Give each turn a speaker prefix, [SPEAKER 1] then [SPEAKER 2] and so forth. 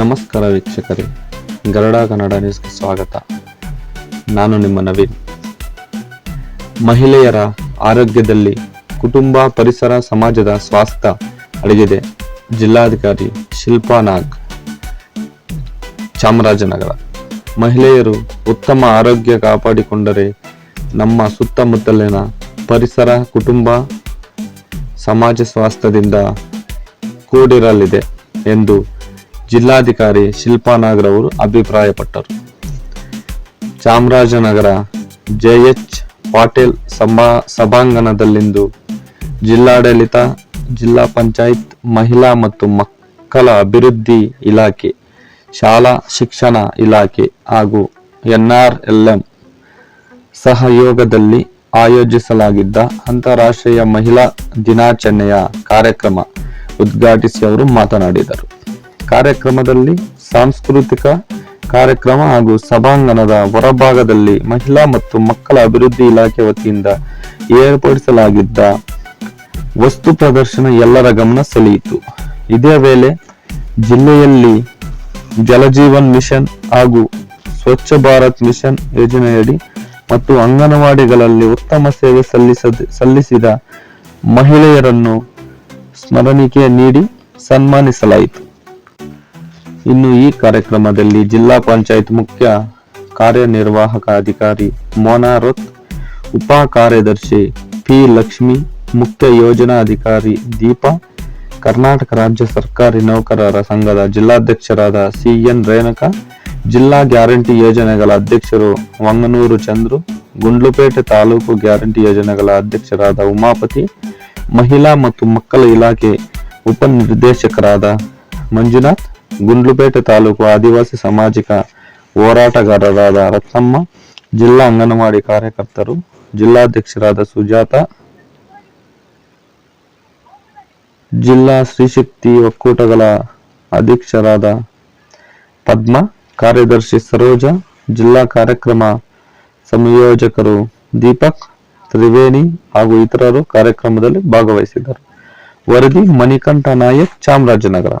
[SPEAKER 1] ನಮಸ್ಕಾರ ವೀಕ್ಷಕರೇ. ಗರಡ ಕನ್ನಡ ನ್ಯೂಸ್ಗೆ ಸ್ವಾಗತ. ನಾನು ನಿಮ್ಮ ನವೀನ್. ಮಹಿಳೆಯರ ಆರೋಗ್ಯದಲ್ಲಿ ಕುಟುಂಬ, ಪರಿಸರ, ಸಮಾಜದ ಸ್ವಾಸ್ಥ್ಯ ಅಡಗಿದೆ. ಜಿಲ್ಲಾಧಿಕಾರಿ ಶಿಲ್ಪಾ ನಾಗ್, ಚಾಮರಾಜನಗರ. ಮಹಿಳೆಯರು ಉತ್ತಮ ಆರೋಗ್ಯ ಕಾಪಾಡಿಕೊಂಡರೆ ನಮ್ಮ ಸುತ್ತಮುತ್ತಲಿನ ಪರಿಸರ, ಕುಟುಂಬ, ಸಮಾಜ ಸ್ವಾಸ್ಥ್ಯದಿಂದ ಕೂಡಿರಲಿದೆ ಎಂದು ಜಿಲ್ಲಾಧಿಕಾರಿ ಶಿಲ್ಪಾ ಅವರು ಅಭಿಪ್ರಾಯಪಟ್ಟರು. ಚಾಮರಾಜನಗರ ಜೆಎಚ್ ಪಾಟೀಲ್ ಸಭಾ ಸಭಾಂಗಣದಲ್ಲಿಂದು ಜಿಲ್ಲಾಡಳಿತ, ಜಿಲ್ಲಾ ಪಂಚಾಯತ್, ಮಹಿಳಾ ಮತ್ತು ಮಕ್ಕಳ ಅಭಿವೃದ್ಧಿ ಇಲಾಖೆ, ಶಾಲಾ ಶಿಕ್ಷಣ ಇಲಾಖೆ ಹಾಗೂ ಎನ್ಆರ್ಎಲ್ಎಂ ಸಹಯೋಗದಲ್ಲಿ ಆಯೋಜಿಸಲಾಗಿದ್ದ ಅಂತಾರಾಷ್ಟ್ರೀಯ ಮಹಿಳಾ ದಿನಾಚರಣೆಯ ಕಾರ್ಯಕ್ರಮ ಉದ್ಘಾಟಿಸಿ ಅವರು ಮಾತನಾಡಿದರು. ಕಾರ್ಯಕ್ರಮದಲ್ಲಿ ಸಾಂಸ್ಕೃತಿಕ ಕಾರ್ಯಕ್ರಮ ಹಾಗೂ ಸಭಾಂಗಣದ ಹೊರಭಾಗದಲ್ಲಿ ಮಹಿಳಾ ಮತ್ತು ಮಕ್ಕಳ ಅಭಿವೃದ್ಧಿ ಇಲಾಖೆ ವತಿಯಿಂದ ಏರ್ಪಡಿಸಲಾಗಿದ್ದ ವಸ್ತು ಪ್ರದರ್ಶನ ಎಲ್ಲರ ಗಮನ ಸೆಳೆಯಿತು. ಇದೇ ವೇಳೆ ಜಿಲ್ಲೆಯಲ್ಲಿ ಜಲಜೀವನ್ ಮಿಷನ್ ಹಾಗೂ ಸ್ವಚ್ಛ ಭಾರತ್ ಮಿಷನ್ ಯೋಜನೆಯಡಿ ಮತ್ತು ಅಂಗನವಾಡಿಗಳಲ್ಲಿ ಉತ್ತಮ ಸೇವೆ ಸಲ್ಲಿಸದ ಸಲ್ಲಿಸಿದ ಮಹಿಳೆಯರನ್ನು ಸ್ಮರಣಿಕೆ ನೀಡಿ ಸನ್ಮಾನಿಸಲಾಯಿತು. ಇನ್ನು ಈ ಕಾರ್ಯಕ್ರಮದಲ್ಲಿ ಜಿಲ್ಲಾ ಪಂಚಾಯತ್ ಮುಖ್ಯ ಕಾರ್ಯನಿರ್ವಾಹಕ ಅಧಿಕಾರಿ ಮೋನಾ ರೊತ್, ಉಪ ಕಾರ್ಯದರ್ಶಿ ಪಿ ಲಕ್ಷ್ಮಿ, ಮುಖ್ಯ ಯೋಜನಾ ಅಧಿಕಾರಿ ದೀಪಾ, ಕರ್ನಾಟಕ ರಾಜ್ಯ ಸರ್ಕಾರಿ ನೌಕರರ ಸಂಘದ ಜಿಲ್ಲಾಧ್ಯಕ್ಷರಾದ ಸಿ ಎನ್ ರೇಣುಕಾ, ಜಿಲ್ಲಾ ಗ್ಯಾರಂಟಿ ಯೋಜನೆಗಳ ಅಧ್ಯಕ್ಷರು ವಂಗನೂರು ಚಂದ್ರು, ಗುಂಡ್ಲುಪೇಟೆ ತಾಲೂಕು ಗ್ಯಾರಂಟಿ ಯೋಜನೆಗಳ ಅಧ್ಯಕ್ಷರಾದ ಉಮಾಪತಿ, ಮಹಿಳಾ ಮತ್ತು ಮಕ್ಕಳ ಇಲಾಖೆ ಉಪನಿರ್ದೇಶಕರಾದ ಮಂಜುನಾಥ್ ಗುಂಡ್ಲುಪೇಟೆ ತಾಲೂಕು ಆದಿವಾಸಿ ಸಾಮಾಜಿಕ ಹೋರಾಟಗಾರರಾದ ರತ್ನಮ್ಮ, ಜಿಲ್ಲಾ ಅಂಗನವಾಡಿ ಕಾರ್ಯಕರ್ತರು, ಜಿಲ್ಲಾಧ್ಯಕ್ಷರಾದ ಸುಜಾತ, ಜಿಲ್ಲಾ ಸ್ತ್ರೀಶಕ್ತಿ ಒಕ್ಕೂಟಗಳ ಅಧ್ಯಕ್ಷರಾದ ಪದ್ಮ, ಕಾರ್ಯದರ್ಶಿ ಸರೋಜ, ಜಿಲ್ಲಾ ಕಾರ್ಯಕ್ರಮ ಸಂಯೋಜಕರು ದೀಪಕ್, ತ್ರಿವೇಣಿ ಹಾಗೂ ಇತರರು ಕಾರ್ಯಕ್ರಮದಲ್ಲಿ ಭಾಗವಹಿಸಿದ್ದರು. ವರದಿ ಮಣಿಕಂಠ ನಾಯಕ್ ಚಾಮರಾಜನಗರ.